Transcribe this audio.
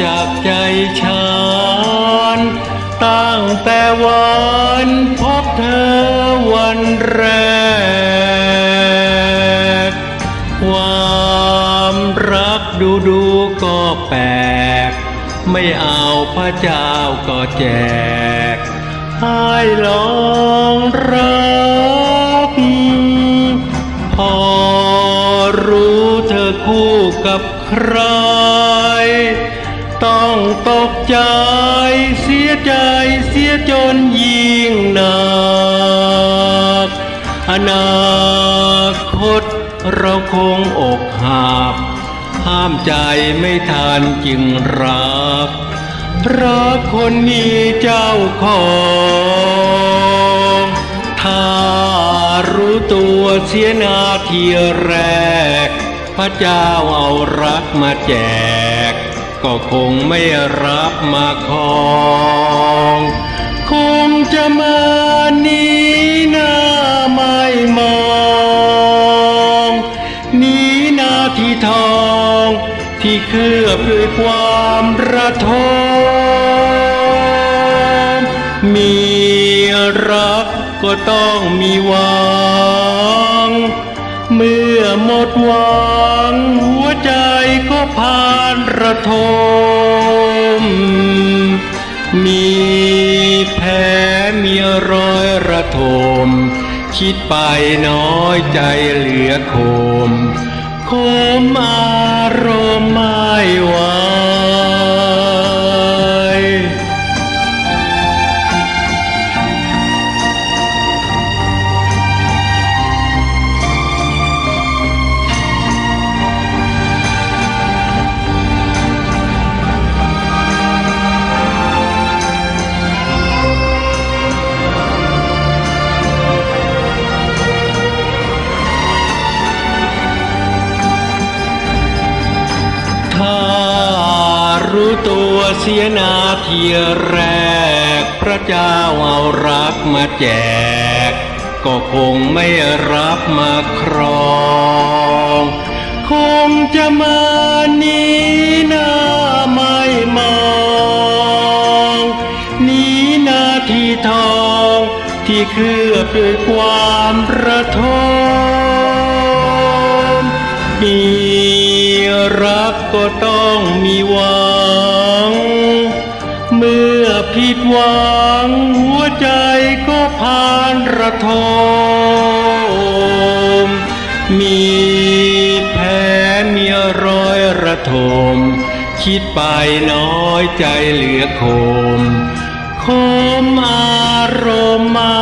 ควากใจฉันตั้งแต่วันพบเธอวันแรก ความรักดูดูก็แปลก ไม่เอาพระเจ้าก็แจก ให้ลองรัก พอรู้เธอคู่กับใคร ต้องตกใจ เสียใจเสียจนยิ่งหนักอนาคตเราคงอกหักห้ามใจไม่ทันจึงรักรักคนมีเจ้าของถ้ารู้ตัวเสียนาทีแรก พระเจ้าเอารักมาแจก ก็คงไม่รับมาคองคงจะมานี้หน้าไม่มองนี้นาที่ทอง ที่เคลือบด้วยความระทมมีรักก็ต้องมีหวัง เมื่อหมดหวัง มีแผลมีรอยระทม คิดไปน้อยใจเหลือโคม โคมอารมณ์ไม่ไหวถ้า เสียนาทีแรก พระเจ้าเอารักมาแจก ก็คงไม่รับมาครอง คงจะมานี้หน้าไม่มองหนี้นาทีทอง ที่เคลือบด้วยความระทมมี รักก็ต้องมีหวัง เมื่อผิดหวังหัวใจก็ผ่านระทม มีแผลมีรอยระทม คิดไปน้อยใจเหลือคม คมอารมณ์ม่ไหว